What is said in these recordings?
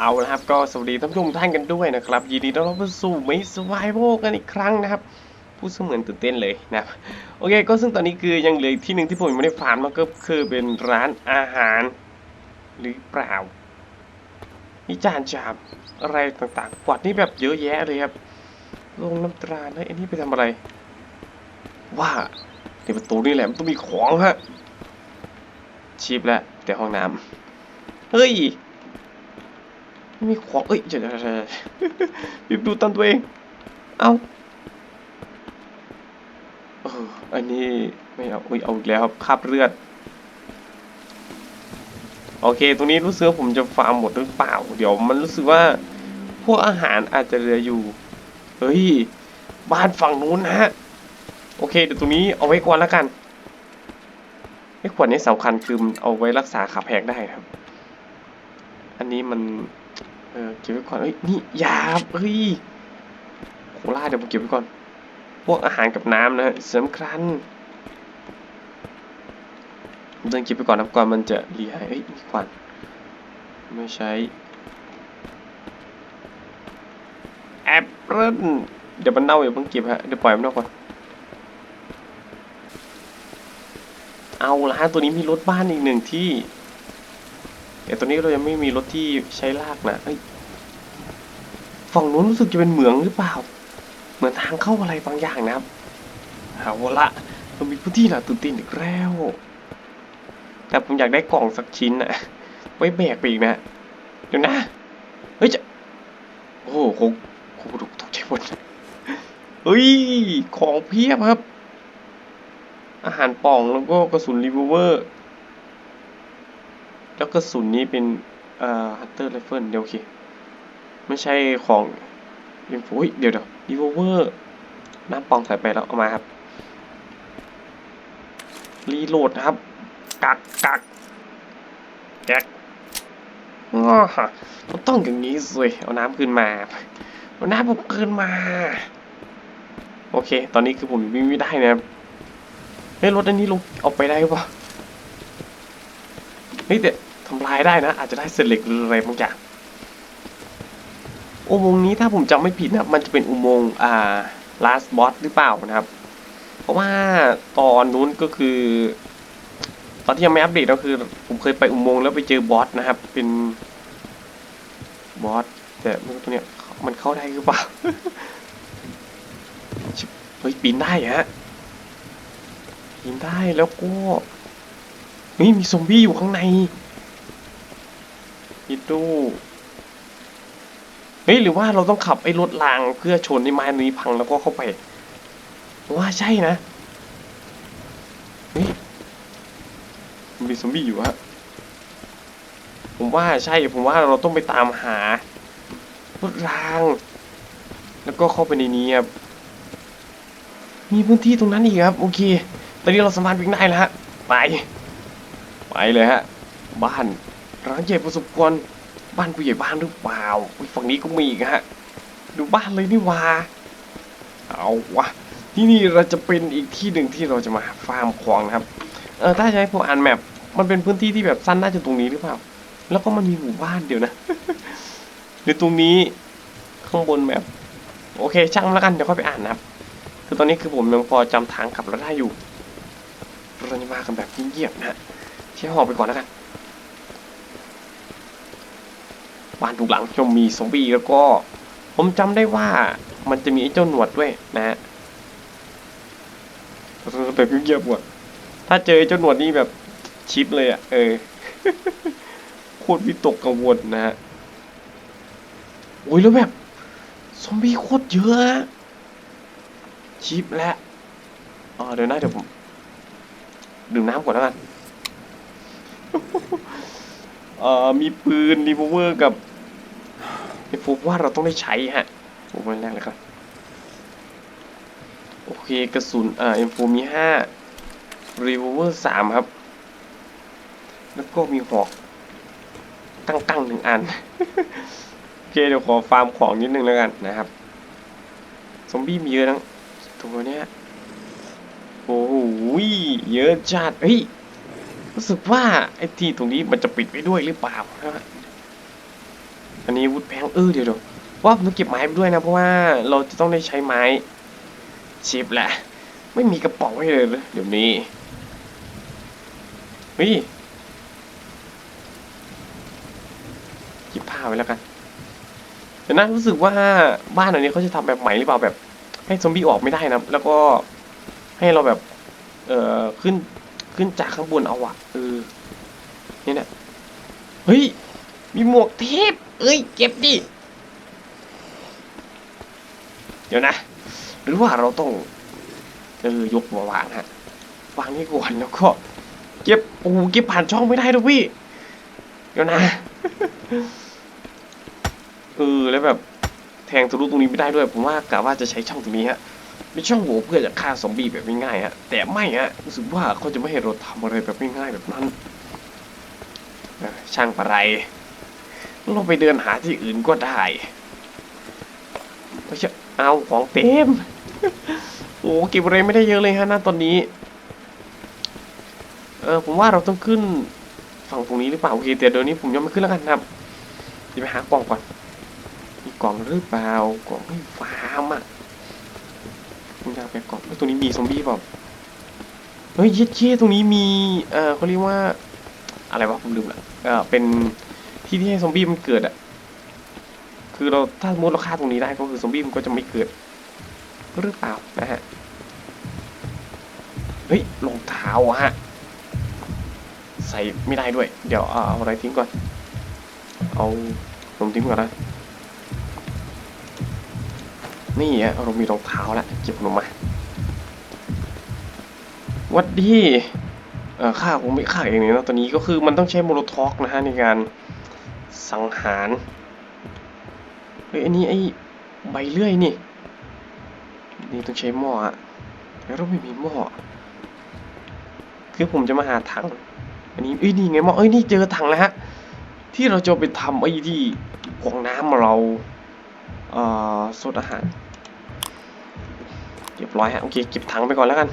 เอาละครับก็สวัสดีท่านผู้ชมท่านกันด้วยนะครับ ยินดีต้อนรับสู่มิสไวโวกันอีกครั้งนะครับพูดเสมือนตื่นเต้นเลยนะครับโอเค ก็ซึ่งตอนนี้คือยังเหลืออกที่หนึ่งที่ผมยังไม่ได้ฟาร์มแล้วก็คือเป็นร้านอาหาร หรือเปล่านี่จานชามอะไรต่างๆกวาดนี่แบบเยอะแยะเลยครับลงน้ำตราแล้วไอ้นี่ไปทำอะไร ว่าในประตูนี่แหละมันต้องมีของฮะชีพแล้วแต่ห้องน้ำเฮ้ย ไม่มีของเอ้ยเดี๋ยวเดี๋ยวเดี๋ยวรีบดูตามตัวเอง เอาเอออันนี้ไม่เอาอุ้ยเอาอีกแล้วครับคาบเลือด โอเค ตรงนี้รู้สึกว่าผมจะฟาร์มหมดหรือเปล่า เดี๋ยวมันรู้สึกว่า พวกอาหารอาจจะเหลืออยู่ เฮ้ย บ้านฝั่งนู้นนะฮะ โอเค เดี๋ยวตรงนี้เอาไว้ก่อนแล้วกันไอ้ขวดนี้สำคัญคือมันเอาไว้รักษาขาแพกได้ครับ อันนี้มัน ออเก็บไว้ก่อนเอ้ยนี่ยาบเฮ้ยโคลาเดี๋ยวผมเก็บไว้ก่อน พวกอาหารกับน้ำนะฮะสำคัญผมต้องเก็บไปก่อนนะก่อนมันจะรีหายเอ้ยมีควันไม่ใช้แอปเปิ้ลเดี๋ยวมันเน่าอย่าเพิ่งเก็บฮะเดี๋ยวปล่อยมันเน่าก่อนเอาละฮะตัวนี้มีรถบ้านอีกหนึ่งที่ แต่ตอนนี้เรายังไม่มีรถที่ใช้ลากนะเฮ้ยฝั่งนู้นรู้สึกจะเป็นเหมืองหรือเปล่า เหมือนทางเข้าอะไรบางอย่างนะครับเอาละเรามีพื้นที่หน่ะตื่นเต้นอีกแล้ว แต่ผมอยากได้กล่องสักชิ้นนะไว้แบกไปอีกนะเดี๋ยวนะ เฮ้ยจะโอ้โหคงคงตกใจหมดเฮ้ย ของเพียบครับ อาหารป่องแล้วก็กระสุนรีเวอร์ แล้วกระสุนนี้เป็นเอ่อฮันเตอร์ไรเฟิลเดี๋ยวโอเค ไม่ใช่ของยิงฟูเดี๋ยวเดี๋ยวดีเวอร์น้ำปองใส่ไปแล้วเอามาครับ รีโหลดนะครับ กักกักแก๊กง้อมันต้องอย่างนี้สิเอาน้ำขึ้นมา เอาน้ำผมขึ้นมา โอเค ตอนนี้คือผมวิ่งไม่ได้นะครับเฮ้ยรถอันนี้ลงเอาไปได้ปะเฮ้ยแต่ ทำลายได้นะ อาจจะได้เศษเหล็กหรืออะไรบางอย่างอุโมงค์นี้ถ้าผมจำไม่ผิดนะมันจะเป็นอุโมงค์อ่า last boss หรือเปล่านะครับ เพราะว่าตอนนู้นก็คือ ตอนที่ยังไม่อัปเดตก็คือ ผมเคยไปอุโมงค์แล้วไปเจอบอสนะครับ เป็นบอสแต่ไม่รู้ตัวเนี้ยมันเข้าได้หรือเปล่าเฮ้ยปีนได้ฮะปีนได้แล้วก็เฮ้ยมีซอมบี้อยู่ข้างใน คิดดูเฮ้ยหรือว่าเราต้องขับไอ้รถรางเพื่อชนไอ้ไม้นี้พังแล้วก็เข้าไป ว่าใช่นะเฮ้ยมันมีซอมบี้อยู่ฮะผมว่าใช่ผมว่าเราต้องไปตามหารถราง แล้วก็เข้าไปในนี้ครับมีพื้นที่ตรงนั้นอีกครับ โอเค ตอนนี้เราสามารถวิ่งได้แล้วฮะ ไป ไปเลยฮะ บ้าน ร้างใหญ่ประสบกรณ์บ้านผู้ใหญ่บ้านหรือเปล่าฝั่งนี้ก็มีอีกฮะ ดูบ้านเลยนี่ว่าเอาวะที่นี่เราจะเป็นอีกที่หนึ่งที่เราจะมาฟาร์มของนะครับเออถ้าจะให้ผมอ่านแมปมันเป็นพื้นที่ที่แบบสั้นน่าจะตรงนี้หรือเปล่า แล้วก็มันมีหมู่บ้านเดียวนะหรือตรงนี้ข้างบนแมปโอเค ช่างแล้วกันเดี๋ยวค่อยไปอ่านนะครับ คือตอนนี้คือผมยังพอจำทางกลับราได้อยู่เราจะมากันแบบเงียบๆนะฮะเที่ยหอบไปก่อนแล้วกัน บ้านทุกหลังชมมีซอมบี้แล้วก็ ผมจำได้ว่ามันจะมีไอ้เจ้าหนวดด้วยนะฮะแบบเงียบๆว่ะถ้าเจอไอ้เจ้าหนวดนี่แบบชิปเลยอะ เออโคตรวิตกกังวลนะฮะโอ้ยแล้วแบบซอมบี้โคตรเยอะอะชิปแล้วอ๋อเดี๋ยวนะเดี๋ยวผมดื่มน้ำก่อนแล้วกันเอ่อมีปืนรีโวเวอร์กับไอ้ ผมว่าเราต้องได้ใช้ฮะผมวันแรกเลยครับโอเคกระสุนเอ่อเอ็มโฟมีห้ารีโวเวอร์สามครับ แล้วก็มีหอกตั้งตั้งๆหนึ่งอันโอเคเดี๋ยวขอฟาร์มของนิดนึงแล้วกันนะครับซอมบี้มีเยอะทั้งตัวเนี้ยโอ้โหเยอะจัดเฮ้ยรู้สึกว่าไอ้ที่ตรงนี้มันจะปิดไว้ด้วยหรือเปล่านะ อันนี้วุฒแพงเออเดี๋ยวเดี๋ยวว่าผมต้องเก็บไม้ไปด้วยนะ เพราะว่าเราจะต้องได้ใช้ไม้ชิปแหละ ไม่มีกระป๋องให้เลยเดี๋ยวนี้เฮ้ยหยิบผ้าไว้แล้วกันเดี๋ยวนะรู้สึกว่าบ้านหลังนี้เขาจะทำแบบใหม่หรือเปล่าแบบ ให้ซอมบี้ออกไม่ได้นะแล้วก็ให้เราแบบเอ่อขึ้นขึ้นจากข้างบนเอาอะเออนี่เนี่ยเฮ้ยมีหมวกเทพ เอ้ย เก็บดิ เดี๋ยวนะ หรือว่าเราต้องเออยกมาวางฮะ วางนี่ก่อนแล้วก็เก็บโอ้เก็บผ่านช่องไม่ได้ด้วยพี่ เดี๋ยวนะเออแล้วแบบแทงทะลุตรงนี้ไม่ได้ด้วย ผมว่ากะว่าจะใช้ช่องตรงนี้ฮะเป็นช่องโหว่เพื่อจะฆ่าซอมบี้แบบง่ายๆฮะแต่ไม่ฮะรู้สึกว่าเขาจะไม่ให้เราทำอะไรแบบง่ายๆแบบนั้นช่างปะไร เราไปเดินหาที่อื่นก็ได้ไม่ใช่เอาของเต็ม โอ้เก็บอะไรไม่ได้เยอะเลยฮะณตอนนี้ เออผมว่าเราต้องขึ้นฝั่งตรงนี้หรือเปล่าโอเคแต่เดี๋ยวนี้ผมยังไม่ขึ้นแล้วกันนะครับเดี๋ยวไปหากล่องก่อนมีกล่องหรือเปล่ากล่องไม่ฟาร์มอะผมอยากไปกล่องแล้วตรงนี้มีซอมบี้เปล่าเฮ้ยเย็ดเช่ตรงนี้มีเออเขาเรียกว่า อะไรวะผมลืมละเออเป็น ที่ที่ให้ซอมบี้มันเกิดอะ คือเราถ้าสมมติเราฆ่าตรงนี้ได้ก็คือซอมบี้มันก็จะไม่เกิดหรือเปล่านะฮะ เฮ้ยรองเท้าฮะ ใส่ไม่ได้ด้วย เดี๋ยวเอาอะไรทิ้งก่อน เอานมทิ้งก่อนนะนี่ฮะเรามีรองเท้าแล้วเก็บขนมมาวัดดีเอ่อฆ่าคงไม่ฆ่าเองเลยนะตอนนี้ก็คือมันต้องใช้โมโลท็อกนะฮะในการ สังหารเฮ้ยอันนี้ไอ้ใบเลื่อยนี่ นี่ต้องใช้หม้ออะแล้วเราไม่มีหม้อคือผมจะมาหาถัง อันนี้เอ้ยนี่ไงหม้อเอ้ยนี่เจอถังแล้วฮะ ที่เราจะไปทำไอ้ที่กรองน้ำเราเอ่อสดอาหารเรียบร้อยฮะโอเคเก็บถังไปก่อนแล้วกัน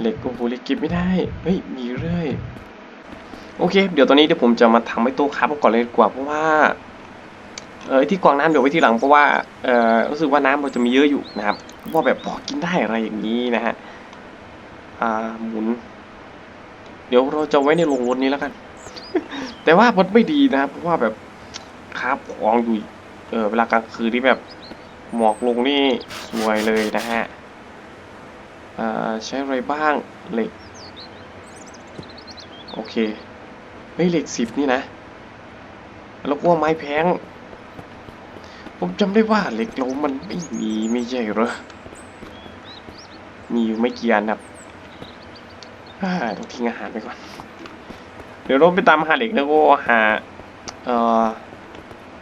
เหล็กโอ้โหเหล็กเก็บไม่ได้เฮ้ยมีเรื่อย โอเค เดี๋ยวตอนนี้เดี๋ยวผมจะมาทำไอ้โต๊ะครับก่อนเลยดีกว่าเพราะว่าเออที่กรองน้ำเดี๋ยวไว้ทีหลังเพราะว่าเออรู้สึกว่าน้ำเราจะมีเยอะอยู่นะครับว่าแบบพอกินได้อะไรอย่างนี้นะฮะอ่าหมุน เดี๋ยวเราจะไว้ในโรงรถนี้แล้วกัน แต่ว่ามันไม่ดีนะครับเพราะว่าแบบคราบของอยู่เออเวลากลางคืนที่แบบหมอกลงนี่สวยเลยนะฮะอ่าใช้อะไรบ้างเหล็ก โอเค เฮ้ยเหล็กสิบนี่นะ แล้วก็ไม้แพง ผมจำได้ว่าเหล็กเรามันไม่มีไม่ใช่หรอ มีอยู่ไม่กี่อันครับต้องทิ้งอาหารไปก่อน เดี๋ยวเราไปตามหาเหล็กแล้วก็หา เอ่อ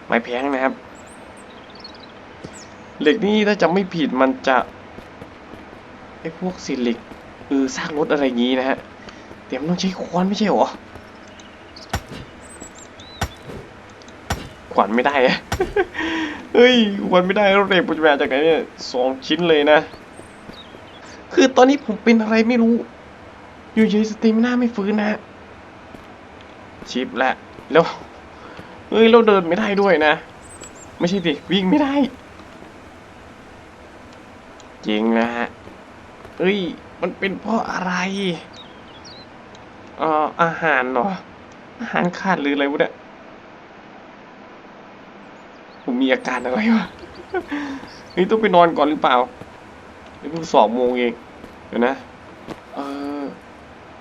ไม้แพงนะครับ เหล็กนี่ถ้าจำไม่ผิดมันจะไอ้พวกสิเหล็กเออสร้างรถอะไรอย่างงี้นะฮะแต่มันต้องใช้ค้อนไม่ใช่หรอ ขวัญไม่ได้อะเฮ้ยขวัญไม่ได้แล้วเหล็กมันจะมาจากไหนเนี่ยสองชิ้นเลยนะ คือตอนนี้ผมเป็นอะไรไม่รู้ อยู่เฉยสตรีมหน้าไม่ฟื้นนะ ชิปแหละแล้วเฮ้ยเราเดินไม่ได้ด้วยนะ ไม่ใช่ดิวิ่งไม่ได้ จริงนะฮะเฮ้ยมันเป็นเพราะอะไรอ่ออาหารเหรออาหารขาดหรืออะไรวะเนี่ย ผมมีอาการอะไรวะนี่ต้องไปนอนก่อนหรือเปล่านี่เพิ่งสองโมงเองเดี๋ยวนะเออ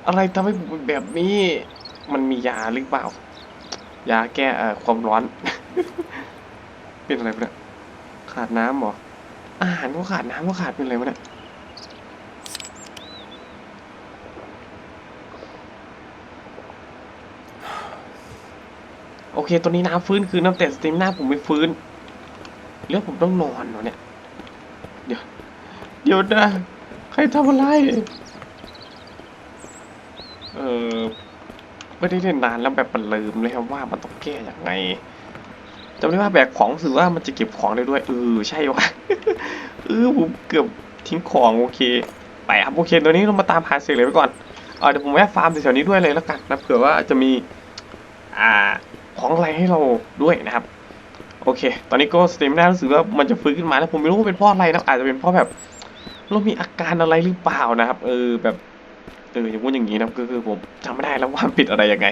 อะไรทำให้ผมเป็นแบบนี้ มันมียาหรือเปล่า ยาแก้เอ่อความร้อน เป็นอะไรเนี่ยขาดน้ำหรออาหารก็ขาดน้ำก็ขาดเป็นอะไรวะเนี่ย เคตัวนี้น้ำฟื้นคือน้ำแต่สตรีมหน้าผมไม่ฟื้นแล้วผมต้องนอนเหรอเนี่ย เดี๋ยว เดี๋ยวนะ ใครทำอะไร เออไม่ได้เล่นนานแล้วแบบมันลืมเลยครับว่ามันต้องแก้อย่างไงจำได้ว่าแบกของรู้สึกว่ามันจะเก็บของได้ด้วยเออใช่วะเออผมเกือบทิ้งของโอเคไปครับโอเคตัวนี้เรามาตามหาเสียงเลยไปก่อนเออเดี๋ยวผมแวะฟาร์มแถวๆนี้ด้วยเลยแล้วกันนะเผื่อว่าจะมี อ่า ของอะไรให้เราด้วยนะครับ โอเค ตอนนี้ก็สเตมน่ารู้สึกว่ามันจะฟื้นขึ้นมาแล้วผมไม่รู้ว่าเป็นเพราะอะไรนะอาจจะเป็นเพราะแบบเรามีอาการอะไรหรือเปล่านะครับ เออแบบเอออย่างงู้นอย่างนี้นะก็คือผมจำไม่ได้แล้วว่าปิดอะไรยังไง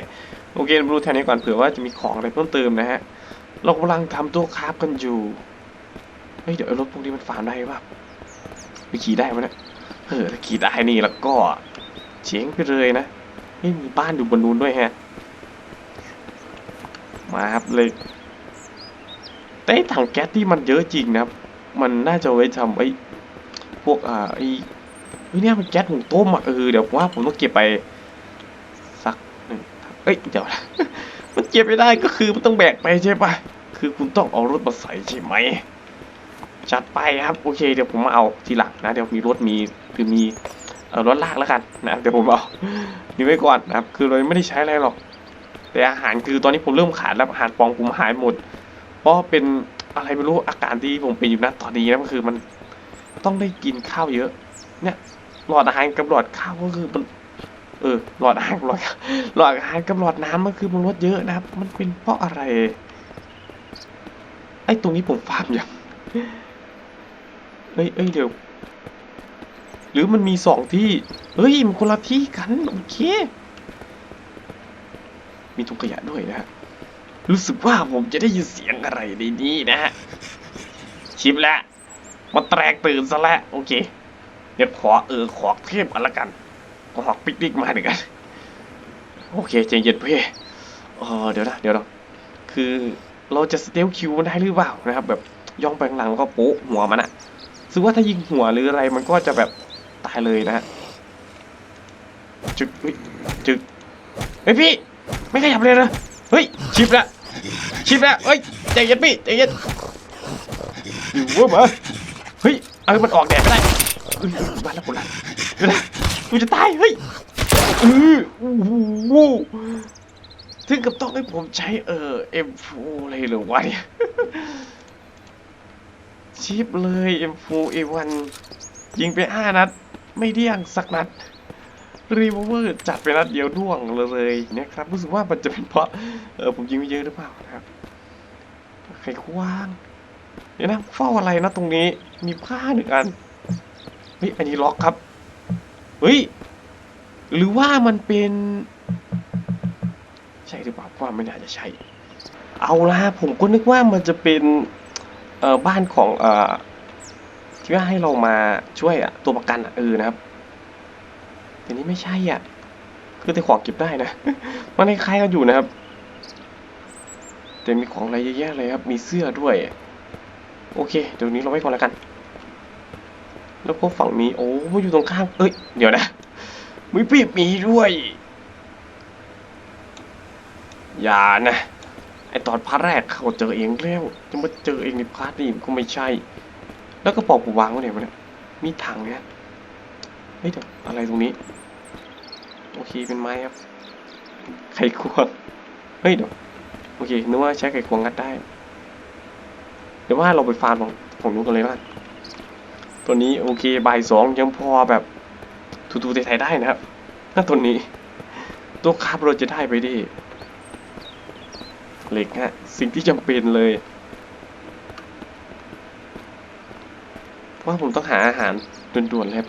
โอเคมาดูแทนนี้ก่อนเผื่อว่าจะมีของอะไรเพิ่มเติมนะฮะเรากำลังทำตัวคราฟกันอยู่เฮ้ยเดี๋ยวรถพวกนี้มันฟาร์มได้ป่ะไปขี่ได้ไหมเนี่ยเออขี่ได้นี่แล้วก็เจ๋งไปเลยนะเฮ้ยมีบ้านอยู่บนนู้นด้วยฮะ มาครับเลยแต่ไอ้ถังแก๊สที่มันเยอะจริงนะครับ มันน่าจะไว้ทำไอ้พวกอ่าไอ้เนี่ยมันแก๊สหุงต้มอะเออเดี๋ยวว่าผมต้องเก็บไปสักหนึ่งถังเอ้ยเดี๋ยวนะมันเก็บไม่ได้ก็คือมันต้องแบกไปใช่ปะคือคุณต้องเอารถมาใส่ใช่ไหมจัดไปครับโอเคเดี๋ยวผมมาเอาทีหลังนะเดี๋ยวมีรถมีคือมีเออรถลากแล้วกันนะเดี๋ยวผมเอานี่ไว้ก่อนนะครับ คือเราไม่ได้ใช้อะไรหรอก แต่อาหารคือตอนนี้ผมเริ่มขาดแล้วอาหารปองผมหายหมด เพราะเป็นอะไรไม่รู้อาการที่ผมเป็นอยู่นะตอนนี้นะก็คือมันต้องได้กินข้าวเยอะ เนี่ยหลอดอาหารกับหลอดข้าวก็คือมันเออหลอดอาหารหลอดหลอดอาหารกับหลอดน้ำมันคือมันลดเยอะนะครับ มันเป็นเพราะอะไร ไอ้ตรงนี้ผมฟาร์มยังเอ้ยเอ้ยเดี๋ยว หรือมันมีสองที่ เฮ้ยมันคนละที่กัน โอเค มีถุงขยะด้วยนะฮะ รู้สึกว่าผมจะได้ยินเสียงอะไรในนี้นะฮะ ชิปแล้วมาแตกตื่นซะแล้วโอเค เดี๋ยวขอเออขอเทพกันละกันขอปิกนิกมาหนึ่งกัน โอเคใจเย็นเพ่เออเดี๋ยวนะเดี๋ยวนะคือเราจะสเตลคิวมันได้หรือเปล่านะครับ แบบย่องไปข้างหลังแล้วก็โป๊ะหัวมันอะซึ่งว่าถ้ายิงหัวหรืออะไรมันก็จะแบบตายเลยนะฮะจึกจึกเฮ้ยพี่ ไม่ขยับเลยนะเฮ้ยชิปละชิปละเฮ้ยใจเย็นพี่ใจเย็นอยู่ว่ามาเฮ้ยเอ้มันออกแดดไม่ได้เฮ้าแล้วคนละเดี๋ยวนะกูจะตายเฮ้ยออโอ้โหถึงกับต้องให้ผมใช้เออเอ็มโฟเลยเหรือวะเนี่ยชิปเลยเอ็มโฟเอวันยิงไปห้านัด ไม่เดี้ยงสักนัด รีเวอร์จัดไปนัดเดียวด้วงเลยนะครับรู้สึกว่ามันจะเป็นเพราะเออผมยิงไม่เยอะหรือเปล่านะครับไขควางเดี๋ยวนะเฝ้าอะไรนะตรงนี้มีผ้าหนึ่งอันเฮ้ยอันนี้ล็อกครับเฮ้ยหรือว่ามันเป็นใช่หรือเปล่าว่าไม่น่าจะใช่ เอาละผมก็นึกว่ามันจะเป็นเอ่อบ้านของเอ่อที่ว่าให้เรามาช่วยอะตัวประกันอะเออนะครับ แต่นี้ไม่ใช่อะ คือแต่ของเก็บได้นะ มันคล้ายๆกันอยู่นะครับ แต่มีของอะไรเยอะแยะเลยครับ มีเสื้อด้วย โอเค เดี๋ยวนี้เราไว้ก่อนแล้วกัน แล้วก็ฝั่งนี้ โอ้อยู่ตรงข้างเอ้ย เดี๋ยวนะ มีปีบมีด้วย อย่านะ ไอตอนพาร์ทแรกเขาเจอเองแล้ว จะมาเจอเองในพาร์ทนี้มันก็ไม่ใช่ แล้วก็ปอกผมวางไว้ไหนวะเนี่ย มีถังเนี่ยเฮ้ยเดี๋ยวอะไรตรงนี้ โอเคเป็นไม้ครับ ไขควง เฮ้ยเดี๋ยวโอเคนึกว่าใช้ไขควงงัดได้ เดี๋ยวว่าเราไปฟาร์มของของนู้นกันเลยว่าตัวนี้โอเคบ่ายสองยังพอแบบทูๆไทยได้นะครับถ้าตัวนี้ ตัวคาบเราจะได้ไปดิเหล็กฮะ สิ่งที่จำเป็นเลยเพราะว่าผมต้องหาอาหารด่วนๆเลยครับ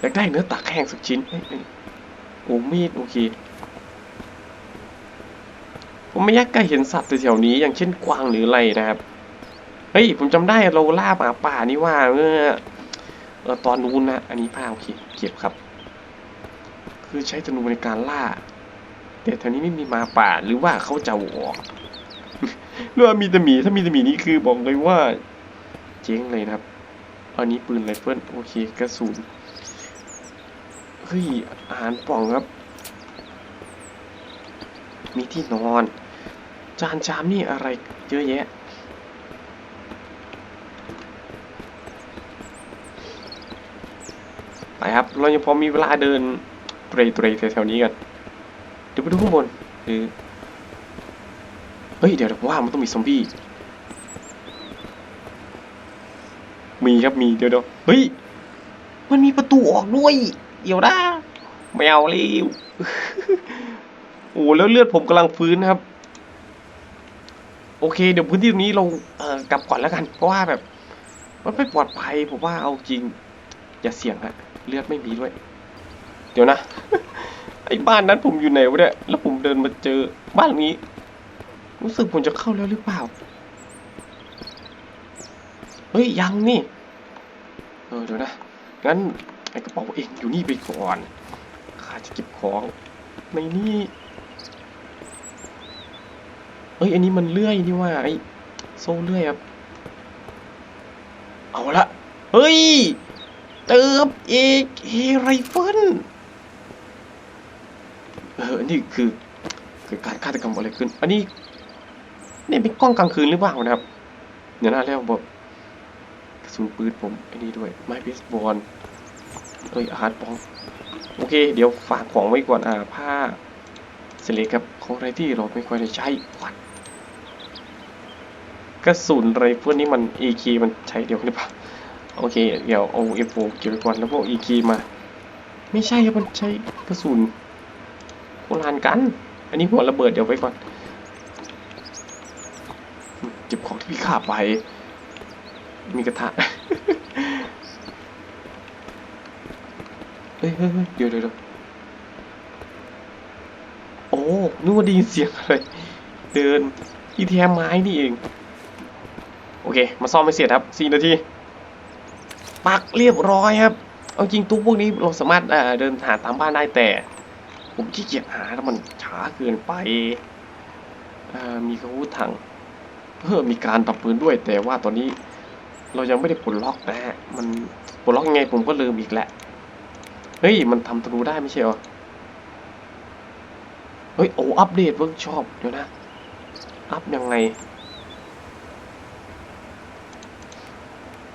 อยากได้เนื้อตักแห้งสักชิ้น โอ้มีดโอเค ผมไม่อยากใกล้เห็นสัตว์แถวนี้ อย่างเช่นกวางหรืออะไรนะครับ เฮ้ย ผมจำได้เราล่าหมาป่านี่ว่าเมื่อเออตอนนู้นนะ อันนี้ผ้าโอเคเก็บครับ คือใช้ธนูในการล่า แต่แถวนี้ไม่มีหมาป่าหรือว่าเขาจะเอาออกหรือว่ามีแต่หมีถ้ามีแต่หมีนี่คือบอกเลยว่า เจ๊งเลยนะครับ อันนี้ปืนไรเฟิลโอเคกระสุน เฮ้ยอาหารป่องครับ มีที่นอน จานชามนี่อะไรเยอะแยะ ไปครับ เรายังพอมีเวลาเดินเตรเตรแถวๆนี้กัน เดี๋ยวไปดูข้างบนหรือเฮ้ย เดี๋ยวผมว่ามันต้องมีซอมบี้ มีครับมีเดี๋ยวเดี๋ยวเฮ้ย มันมีประตูออกด้วย เดี๋ยวนะไม่เอาเร็วโอ้แล้วเลือดผมกำลังฟื้นนะครับโอโอเค เดี๋ยวพื้นที่ตรงนี้เราเอ่อกลับก่อนแล้วกัน เพราะว่าแบบ มันไม่ปลอดภัยผมว่าเอาจริง อย่าเสี่ยงฮะเลือดไม่มีด้วย เดี๋ยวนะ ไอ้บ้านนั้นผมอยู่ไหนวะเนี่ยแล้วผมเดินมาเจอบ้านหลังนี้ รู้สึกผมจะเข้าแล้วหรือเปล่าเฮ้ยยังนี่เออเดี๋ยวนะงั้น ไอ้กระเป๋าเองอยู่นี่ไปก่อนข้าจะเก็บของในนี่เฮ้ยอันนี้มันเลื่อยนี่ว่าไอ้โซ่เลื่อยครับเอาละเฮ้ยเติมเอกเฮไรเฟิลเออนี่คือคือการฆาตกรรมอะไรขึ้น อันนี้นี่เป็นกล้องกลางคืนหรือเปล่านะครับเดี๋ยวนะแล้วบอกกระสุนปืนผมไอ้นี่ด้วยไม้เบสบอล เอ้ยอาหารปองโอเค เดี๋ยวฝากของไว้ก่อนอ่าผ้าเสลกครับของอะไรที่เราไม่ค่อยได้ใช้วัดกระสุนไรเฟิลนี่มัน AK มันใช้เดียวกันหรือเปล่าโอเค เดี๋ยวเอา F4 เก็บไว้ก่อนแล้วพวก AK มา ไม่ใช่ครับมันใช้กระสุนโบราณกัน อันนี้หัวระเบิดเดี๋ยวไว้ก่อนเก็บของที่พี่ขาไป มีกระทะ เฮ้ยเฮ้ยเฮ้ยเดี๋ยวเดี๋ยวเดี๋ยวโอ้นึกว่าได้ยินเสียงอะไร เดินที่แท้ไม้นี่เอง โอเค มาซ่อมไม่เสร็จครับสี่นาที ปักเรียบร้อยครับ เอาจริงตู้พวกนี้เราสามารถเอ่อเดินหาตามบ้านได้แต่ ผมขี้เกียจหาแล้วมันช้าเกินไป มีกระวุธถังเพิ่มมีการตับปืนด้วยแต่ว่าตอนนี้เรายังไม่ได้ปลดล็อกนะฮะ มันปลดล็อกยังไงผมก็ลืมอีกแหละ ฮ้ย มันทำธนูได้ไม่ใช่เหรอ เฮ้ย โอ้อัปเดตเวิร์กช็อปเดี๋ยวนะ อัพยังไง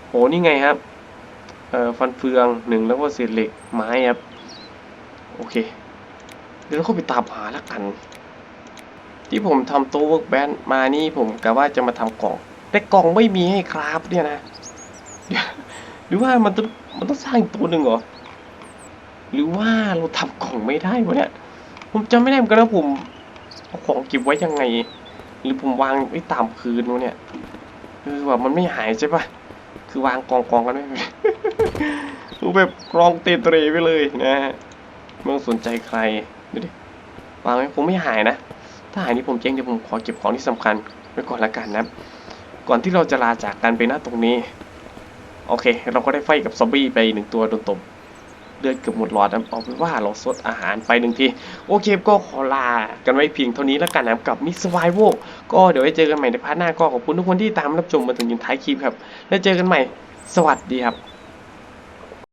โอ้นี่ไงครับ เอ่อ ฟันเฟืองหนึ่งแล้วก็เศษเหล็กไม้ครับ โอเค เดี๋ยวเราเข้าไปตามหาล้วกัน ที่ผมทำโต๊ะเวิร์กแบนมานี่ผมกะว่าจะมาทำกล่อง แต่กล่องไม่มีให้ครับเนี่ยนะเดี๋ยวหรือว่ามันต้องมันต้องสร้างอีกตัวหนึ่งเหรอ หรือว่าเราทำกล่องไม่ได้วะเนี่ยผมจำไม่ได้เหมือนกันนะผมเอาของเก็บไว้ยังไง หรือผมวางไว้ตามพื้นวะเนี่ยคือว่ามันไม่หายใช่ปะคือวางกองกองๆกันไว้ดูแบบกรองเตเตรไปเลยนะฮะไม่ต้องสนใจใครดูดิวางไว้ผมไม่หายนะ ถ้าหายนี่ผมเจ๊งเดี๋ยวผมขอเก็บของที่สำคัญไว้ก่อนละกันนะก่อนที่เราจะลาจากกันไปหน้าตรงนี้ โอเค เราก็ได้ไฟกับซอมบี้ไปหนึ่งตัวโดนตบ เลือดเกือบหมดหลอดเอาเป็นว่าเราซดอาหารไปหนึ่งที โอเคก็ขอลากันไว้เพียงเท่านี้แล้วกันนะครับกับมิสไวโวก็เดี๋ยวไว้เจอกันใหม่ในพาร์ทหน้าก็ขอบคุณทุกคนที่ตามรับชมมาถึงจนท้ายคลิปครับ แล้วเจอกันใหม่ สวัสดีครับ